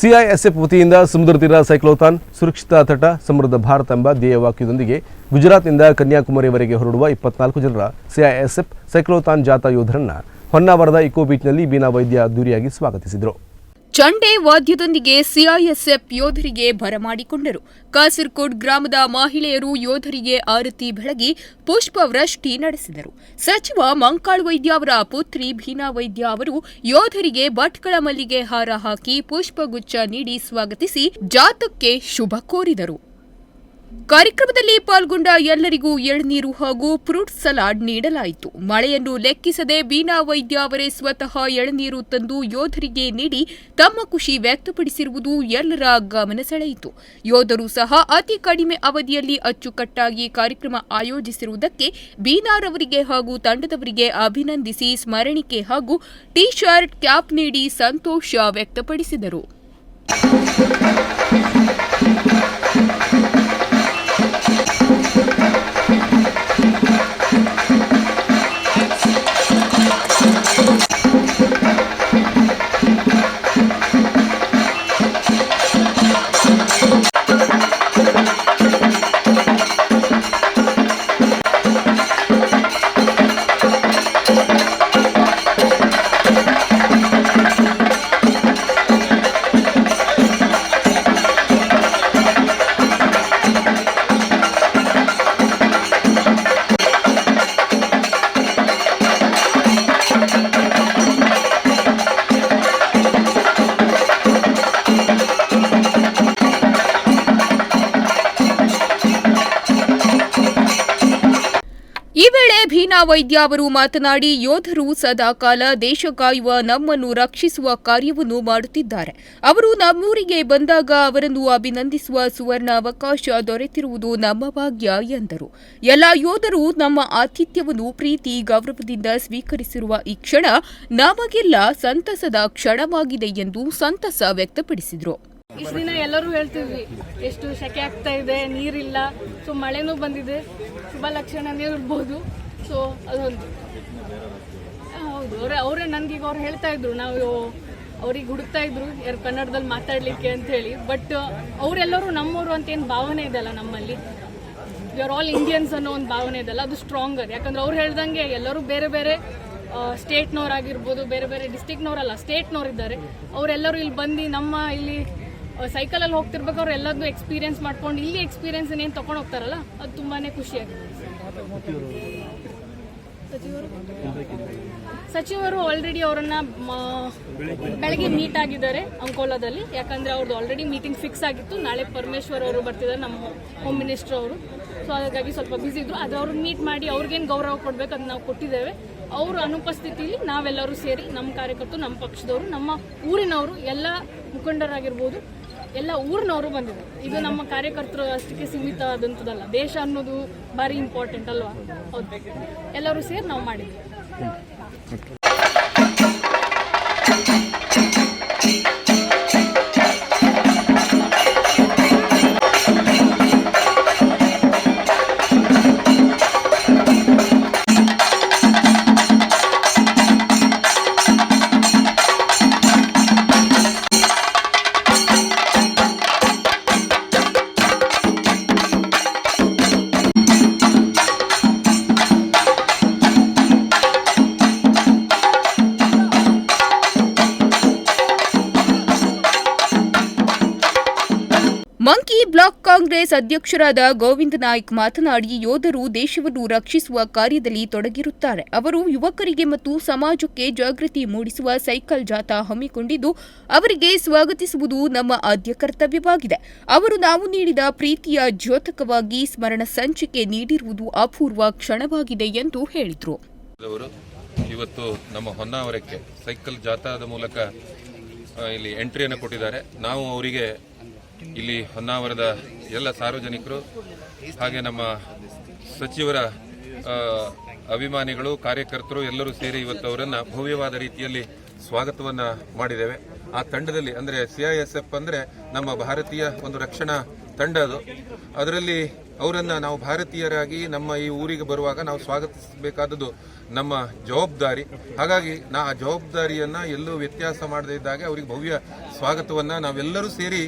CISF ವತಿಯಿಂದ ಸಮುದ್ರ ತೀರ ಸೈಕ್ಲೋಥಾನ್, ಸುರಕ್ಷಿತ ತಟ, ಸಮೃದ್ಧ ಭಾರತ ಎಂಬ ಧ್ಯೇಯವಾಕ್ಯದೊಂದಿಗೆ ಗುಜರಾತ್ನಿಂದ ಕನ್ಯಾಕುಮಾರಿವರೆಗೆ ಹೊರಡುವ ಇಪ್ಪತ್ನಾಲ್ಕು ಜನರ ಸಿಐಎಸ್ಎಫ್ ಸೈಕ್ಲೋಥಾನ್ ಜಾಥಾ ಯೋಧರನ್ನ ಹೊನ್ನಾವರದ ಇಕೋ ಬೀಚ್ನಲ್ಲಿ ಬೀನಾ ವೈದ್ಯ ಅದ್ದೂರಿಯಾಗಿ ಸ್ವಾಗತಿಸಿದರು. ಚಂಡೆ ವಾದ್ಯದೊಂದಿಗೆ ಸಿಐಎಸ್ಎಫ್ ಯೋಧರಿಗೆ ಬರಮಾಡಿಕೊಂಡರು ಕಾಸರಕೋಡ್ ಗ್ರಾಮದ ಮಹಿಳೆಯರು ಯೋಧರಿಗೆ ಆರತಿ ಬೆಳಗಿ ಪುಷ್ಪವೃಷ್ಟಿ ನಡೆಸಿದರು. ಸಚಿವ ಮಂಕಾಳ್ ವೈದ್ಯ ಅವರ ಪುತ್ರಿ ಭೀನಾ ವೈದ್ಯ ಅವರು ಯೋಧರಿಗೆ ಭಟ್ಕಳ ಮಲ್ಲಿಗೆ ಹಾರ ಹಾಕಿ ಪುಷ್ಪಗುಚ್ಛ ನೀಡಿ ಸ್ವಾಗತಿಸಿ ಜಾತಕ್ಕೆ ಶುಭ ಕೋರಿದರು. ಕಾರ್ಯಕ್ರಮದಲ್ಲಿ ಪಾಲ್ಗೊಂಡ ಎಲ್ಲರಿಗೂ ಎಳನೀರು ಹಾಗೂ ಫ್ರೂಟ್ ಸಲಾಡ್ ನೀಡಲಾಯಿತು. ಮಳೆಯನ್ನು ಲೆಕ್ಕಿಸದೆ ಬೀನಾ ವೈದ್ಯ ಅವರೇ ಸ್ವತಃ ಎಳನೀರು ತಂದು ಯೋಧರಿಗೆ ನೀಡಿ ತಮ್ಮ ಖುಷಿ ವ್ಯಕ್ತಪಡಿಸಿರುವುದು ಎಲ್ಲರ ಗಮನ ಸೆಳೆಯಿತು. ಯೋಧರು ಸಹ ಅತಿ ಕಡಿಮೆ ಅವಧಿಯಲ್ಲಿ ಅಚ್ಚುಕಟ್ಟಾಗಿ ಕಾರ್ಯಕ್ರಮ ಆಯೋಜಿಸಿರುವುದಕ್ಕೆ ಬೀನಾರವರಿಗೆ ಹಾಗೂ ತಂಡದವರಿಗೆ ಅಭಿನಂದಿಸಿ ಸ್ಮರಣಿಕೆ ಹಾಗೂ ಟಿ ಶರ್ಟ್ ಕ್ಯಾಪ್ ನೀಡಿ ಸಂತೋಷ ವ್ಯಕ್ತಪಡಿಸಿದರು. ಭೀನಾ ವೈದ್ಯ ಅವರು ಮಾತನಾಡಿ, ಯೋಧರು ಸದಾಕಾಲ ದೇಶ ಕಾಯುವ, ನಮ್ಮನ್ನು ರಕ್ಷಿಸುವ ಕಾರ್ಯವನ್ನು ಮಾಡುತ್ತಿದ್ದಾರೆ. ಅವರು ನಮ್ಮೂರಿಗೆ ಬಂದಾಗ ಅವರನ್ನು ಅಭಿನಂದಿಸುವ ಸುವರ್ಣ ಅವಕಾಶ ದೊರೆತಿರುವುದು ನಮ್ಮ ಭಾಗ್ಯ ಎಂದರು. ಎಲ್ಲ ಯೋಧರು ನಮ್ಮ ಆತಿಥ್ಯವನ್ನು ಪ್ರೀತಿ, ಗೌರವದಿಂದ ಸ್ವೀಕರಿಸಿರುವ ಈ ಕ್ಷಣ ನಮಗೆಲ್ಲ ಸಂತಸದ ಕ್ಷಣವಾಗಿದೆ ಎಂದು ಸಂತಸ ವ್ಯಕ್ತಪಡಿಸಿದರು. ಇಷ್ಟು ದಿನ ಎಲ್ಲರೂ ಹೇಳ್ತಿದ್ವಿ, ಎಷ್ಟು ಸೆಕೆ ಆಗ್ತಾ ಇದೆ, ನೀರಿಲ್ಲ, ಸೊ ಮಳೆನೂ ಬಂದಿದೆ, ಶುಭ ಲಕ್ಷಣನೇ ಇರ್ಬೋದು ಸೊ, ಅದೊಂದು. ಹೌದು. ಅವರೇ ಅವರೇ ನನಗೀಗ ಅವ್ರು ಹೇಳ್ತಾ ಇದ್ರು, ನಾವು ಅವ್ರಿಗೆ ಹುಡುಕ್ತಾ ಇದ್ರು, ಯಾರು ಕನ್ನಡದಲ್ಲಿ ಮಾತಾಡ್ಲಿಕ್ಕೆ ಅಂತ ಹೇಳಿ. ಬಟ್ ಅವರೆಲ್ಲರೂ ನಮ್ಮವರು ಅಂತ ಏನು ಭಾವನೆ ಇದೆಯಲ್ಲ ನಮ್ಮಲ್ಲಿ? ಯು ಆರ್ ಆಲ್ ಇಂಡಿಯನ್ಸ್ ಅನ್ನೋ ಒಂದು ಭಾವನೆ ಇದೆಲ್ಲ ಅದು ಸ್ಟ್ರಾಂಗರ್ ಯಾಕಂದ್ರೆ ಅವ್ರು ಹೇಳ್ದಂಗೆ ಎಲ್ಲರೂ ಬೇರೆ ಬೇರೆ ಸ್ಟೇಟ್ನವ್ರಾಗಿರ್ಬೋದು ಬೇರೆ ಬೇರೆ ಡಿಸ್ಟಿಕ್ನವರಲ್ಲ ಸ್ಟೇಟ್ನವ್ರು ಇದ್ದಾರೆ ಅವರೆಲ್ಲರೂ ಇಲ್ಲಿ ಬಂದು ನಮ್ಮ ಇಲ್ಲಿ ಸೈಕಲಲ್ಲಿ ಹೋಗ್ತಿರ್ಬೇಕಾದ್ರೆ ಎಲ್ಲದನ್ನೂ ಎಕ್ಸ್ಪೀರಿಯನ್ಸ್ ಮಾಡ್ಕೊಂಡು, ಇಲ್ಲಿ ಎಕ್ಸ್ಪೀರಿಯನ್ಸ್ ಏನು ತೊಗೊಂಡು ಹೋಗ್ತಾರಲ್ಲ, ಅದು ತುಂಬಾ ಖುಷಿಯಾಗಿದೆ ಸಚಿವರು? ಆಲ್ರೆಡಿ ಅವರನ್ನ ಬೆಳಗ್ಗೆ ಮೀಟ್ ಆಗಿದ್ದಾರೆ ಅಂಕೋಲಾದಲ್ಲಿ. ಯಾಕಂದ್ರೆ ಅವ್ರದ್ದು ಆಲ್ರೆಡಿ ಮೀಟಿಂಗ್ ಫಿಕ್ಸ್ ಆಗಿತ್ತು. ನಾಳೆ ಪರಮೇಶ್ವರ್ ಅವರು ಬರ್ತಿದ್ದಾರೆ, ನಮ್ಮ ಹೋಮ್ ಮಿನಿಸ್ಟರ್ ಅವರು. ಸೊ ಹಾಗಾಗಿ ಸ್ವಲ್ಪ ಬ್ಯುಸಿ ಇದ್ರು. ಅದು ಅವ್ರನ್ನ ಮೀಟ್ ಮಾಡಿ ಅವ್ರಿಗೇನು ಗೌರವ ಕೊಡ್ಬೇಕು ಅದನ್ನ ನಾವು ಕೊಟ್ಟಿದ್ದೇವೆ. ಅವ್ರ ಅನುಪಸ್ಥಿತಿಯಲ್ಲಿ ನಾವೆಲ್ಲರೂ ಸೇರಿ ನಮ್ಮ ಕಾರ್ಯಕರ್ತರು, ನಮ್ಮ ಪಕ್ಷದವರು, ನಮ್ಮ ಊರಿನವರು, ಎಲ್ಲ ಮುಖಂಡರಾಗಿರ್ಬೋದು ಎಲ್ಲ ಊರಿನವರು ಬಂದಿದ್ದಾರೆ ಇದು ನಮ್ಮ ಕಾರ್ಯಕರ್ತರು ಅಷ್ಟಕ್ಕೆ ಸೀಮಿತ ಆದಂಥದ್ದಲ್ಲ ದೇಶ ಅನ್ನೋದು ಭಾರಿ ಇಂಪಾರ್ಟೆಂಟ್ ಅಲ್ವಾ? ಹೌದು. ಎಲ್ಲರೂ ಸೇರಿ ನಾವು ಮಾಡಿದ್ವಿ. ಮಂಕಿ ಬ್ಲಾಕ್ ಕಾಂಗ್ರೆಸ್ ಅಧ್ಯಕ್ಷರಾದ ಗೋವಿಂದ ನಾಯ್ಕ್ ಮಾತನಾಡಿ, ಯೋಧರು ದೇಶವನ್ನು ರಕ್ಷಿಸುವ ಕಾರ್ಯದಲ್ಲಿ ತೊಡಗಿರುತ್ತಾರೆ. ಅವರು ಯುವಕರಿಗೆ ಮತ್ತು ಸಮಾಜಕ್ಕೆ ಜಾಗೃತಿ ಮೂಡಿಸುವ ಸೈಕಲ್ ಜಾಥಾ ಹಮ್ಮಿಕೊಂಡಿದ್ದು, ಅವರಿಗೆ ಸ್ವಾಗತಿಸುವುದು ನಮ್ಮ ಆದ್ಯ ಕರ್ತವ್ಯವಾಗಿದೆ. ಅವರು ನಾವು ನೀಡಿದ ಪ್ರೀತಿಯ ದ್ಯೋತಕವಾಗಿ ಸ್ಮರಣ ಸಂಚಿಕೆ ನೀಡಿರುವುದು ಅಪೂರ್ವ ಕ್ಷಣವಾಗಿದೆ ಎಂದು ಹೇಳಿದರು. ಇವತ್ತು ನಮ್ಮ ಹೊನ್ನಾವರಕ್ಕೆ ಸೈಕಲ್ ಜಾಥಾದ ಮೂಲಕ ಇಲ್ಲಿ ಎಂಟ್ರಿಯನ್ನು ಕೊಟ್ಟಿದ್ದಾರೆ. ನಾವು ಅವರಿಗೆ ಇಲ್ಲಿ ಹೊನ್ನಾವರದ ಎಲ್ಲ ಸಾರ್ವಜನಿಕರು ಹಾಗೆ ನಮ್ಮ ಸಚಿವರ ಅಭಿಮಾನಿಗಳು, ಕಾರ್ಯಕರ್ತರು ಎಲ್ಲರೂ ಸೇರಿ ಇವತ್ತು ಅವರನ್ನ ಭವ್ಯವಾದ ರೀತಿಯಲ್ಲಿ ಸ್ವಾಗತವನ್ನ ಮಾಡಿದ್ದೇವೆ. ಆ ತಂಡದಲ್ಲಿ ಅಂದ್ರೆ ಸಿಐಎಸ್ಎಫ್ ಅಂದ್ರೆ ನಮ್ಮ ಭಾರತೀಯ ಒಂದು ರಕ್ಷಣಾ ತಂಡ ಅದು. ಅದರಲ್ಲಿ ಅವರನ್ನ ನಾವು ಭಾರತೀಯರಾಗಿ ನಮ್ಮ ಈ ಊರಿಗೆ ಬರುವಾಗ ನಾವು ಸ್ವಾಗತಿಸಬೇಕಾದದ್ದು ನಮ್ಮ ಜವಾಬ್ದಾರಿ. ಹಾಗಾಗಿ ನಾ ಆ ಜವಾಬ್ದಾರಿಯನ್ನ ಎಲ್ಲೂ ವ್ಯತ್ಯಾಸ ಮಾಡದೇ ಇದ್ದಾಗ ಅವರಿಗೆ ಭವ್ಯ ಸ್ವಾಗತವನ್ನ ನಾವೆಲ್ಲರೂ ಸೇರಿ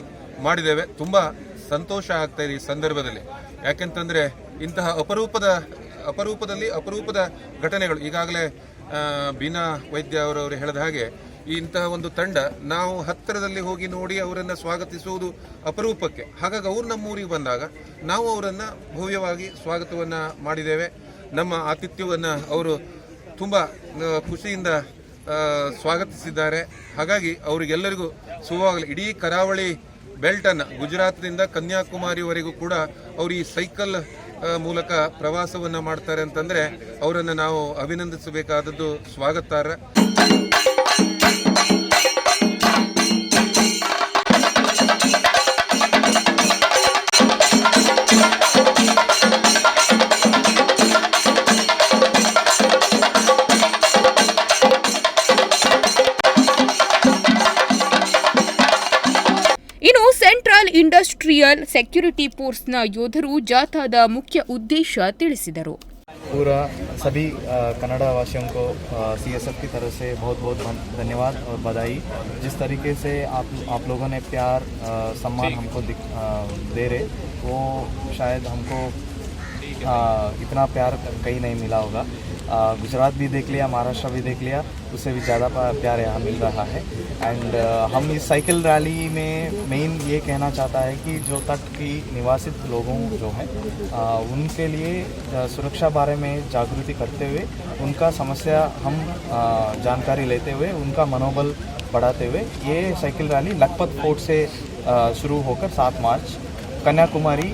ಮಾಡಿದ್ದೇವೆ. ತುಂಬ ಸಂತೋಷ ಆಗ್ತಾ ಇದೆ ಈ ಸಂದರ್ಭದಲ್ಲಿ. ಯಾಕೆಂತಂದ್ರೆ ಇಂತಹ ಅಪರೂಪದ, ಅಪರೂಪದಲ್ಲಿ ಅಪರೂಪದ ಘಟನೆಗಳು, ಈಗಾಗಲೇ ಬೀನಾ ವೈದ್ಯ ಅವರವರು ಹೇಳಿದ ಹಾಗೆ ಇಂತಹ ಒಂದು ತಂಡ ನಾವು ಹತ್ತಿರದಲ್ಲಿ ಹೋಗಿ ನೋಡಿ ಅವರನ್ನು ಸ್ವಾಗತಿಸುವುದು ಅಪರೂಪಕ್ಕೆ. ಹಾಗಾಗಿ ಅವರು ನಮ್ಮ ಊರಿಗೆ ಬಂದಾಗ ನಾವು ಅವರನ್ನು ಭವ್ಯವಾಗಿ ಸ್ವಾಗತವನ್ನ ಮಾಡಿದ್ದೇವೆ. ನಮ್ಮ ಆತಿಥ್ಯವನ್ನ ಅವರು ತುಂಬ ಖುಷಿಯಿಂದ ಸ್ವಾಗತಿಸಿದ್ದಾರೆ. ಹಾಗಾಗಿ ಅವರಿಗೆಲ್ಲರಿಗೂ ಶುಭವಾಗಲಿ ಇಡೀ ಕರಾವಳಿ ಬೆಲ್ಟ್ ಅನ್ನ ಗುಜರಾತ್ನಿಂದ ಕನ್ಯಾಕುಮಾರಿವರೆಗೂ ಕೂಡ ಅವರು ಈ ಸೈಕಲ್ ಮೂಲಕ ಪ್ರವಾಸವನ್ನು ಮಾಡ್ತಾರೆ ಅಂತಂದರೆ ಅವರನ್ನು ನಾವು ಅಭಿನಂದಿಸಬೇಕಾದದ್ದು ಸ್ವಾಗತಾರ್ಹ. ಸೆಂಟ್ರಲ್ ಇಂಡಸ್ಟ್ರಿಯಲ್ ಸೆಕ್ಯೂರಿಟಿ ಫೋರ್ಸ್ನ ಯೋಧರು ಜಾಥಾದ ಮುಖ್ಯ ಉದ್ದೇಶ ತಿಳಿಸಿದರು पूरा सभी अ, कन्नड़ा वासियों को सी एस एफ की तरफ से बहुत बहुत धन- धन्यवाद और बधाई जिस तरीके से आप आप लोगों ने प्यार अ, सम्मान हमको दिख- अ, दे रहे वो शायद हमको अ, इतना प्यार कहीं नहीं मिला होगा अ, गुजरात भी देख लिया महाराष्ट्र भी देख लिया उससे भी ज़्यादा पा- प्यार यहाँ मिल रहा है एंड हम इस साइकिल रैली में मेन ये कहना चाहता है कि जो तट की निवासित लोगों जो हैं उनके लिए सुरक्षा बारे में जागृति करते हुए उनका समस्या हम अ, जानकारी लेते हुए उनका मनोबल बढ़ाते हुए ये साइकिल रैली लखपत फोर्ट से शुरू होकर सात मार्च कन्याकुमारी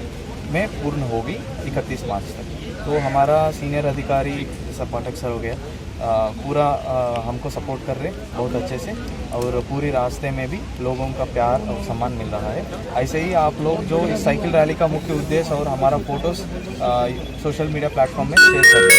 में पूर्ण होगी इकतीस मार्च तक। तो हमारा सीनियर अधिकारी जैसा पाठक सर हो गया। पूरा हमको सपोर्ट कर रहे बहुत अच्छे से। और पूरी रास्ते में भी लोगों का प्यार और सम्मान मिल रहा है। ऐसे ही आप लोग जो इस साइकिल रैली का मुख्य उद्देश्य और हमारा फ़ोटोज़ सोशल मीडिया प्लेटफॉर्म में शेयर करें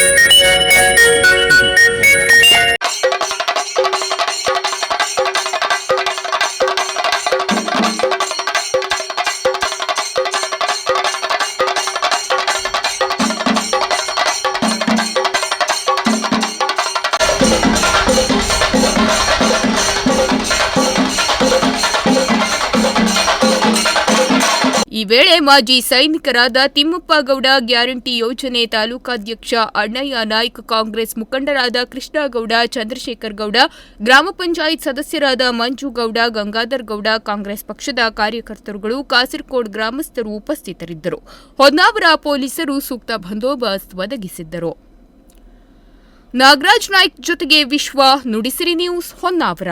ವೇಳೆ ಮಾಜಿ ಸೈನಿಕರಾದ ತಿಮ್ಮಪ್ಪ ಗೌಡ ಗ್ಯಾರಂಟಿ ಯೋಜನೆ ತಾಲೂಕಾಧ್ಯಕ್ಷ ಅಣ್ಣಯ್ಯ ನಾಯ್ಕ, ಕಾಂಗ್ರೆಸ್ ಮುಖಂಡರಾದ ಕೃಷ್ಣಗೌಡ ಚಂದ್ರಶೇಖರ್ ಗೌಡ ಗ್ರಾಮ ಪಂಚಾಯತ್ ಸದಸ್ಯರಾದ ಮಂಜು ಗೌಡ ಗಂಗಾಧರ್ ಗೌಡ ಕಾಂಗ್ರೆಸ್ ಪಕ್ಷದ ಕಾರ್ಯಕರ್ತರುಗಳು ಕಾಸರಕೋಡ್ ಗ್ರಾಮಸ್ಥರು ಉಪಸ್ಥಿತರಿದ್ದರು. ಹೊನ್ನಾವರ ಪೊಲೀಸರು ಸೂಕ್ತ ಬಂದೋಬಸ್ತ್ ಒದಗಿಸಿದ್ದರು. ನಾಗರಾಜ್ ನಾಯ್ಕ್ ಜೊತೆಗೆ ವಿಶ್ವ ನುಡಿಸಿರಿ ನ್ಯೂಸ್, ಹೊನ್ನಾವರ.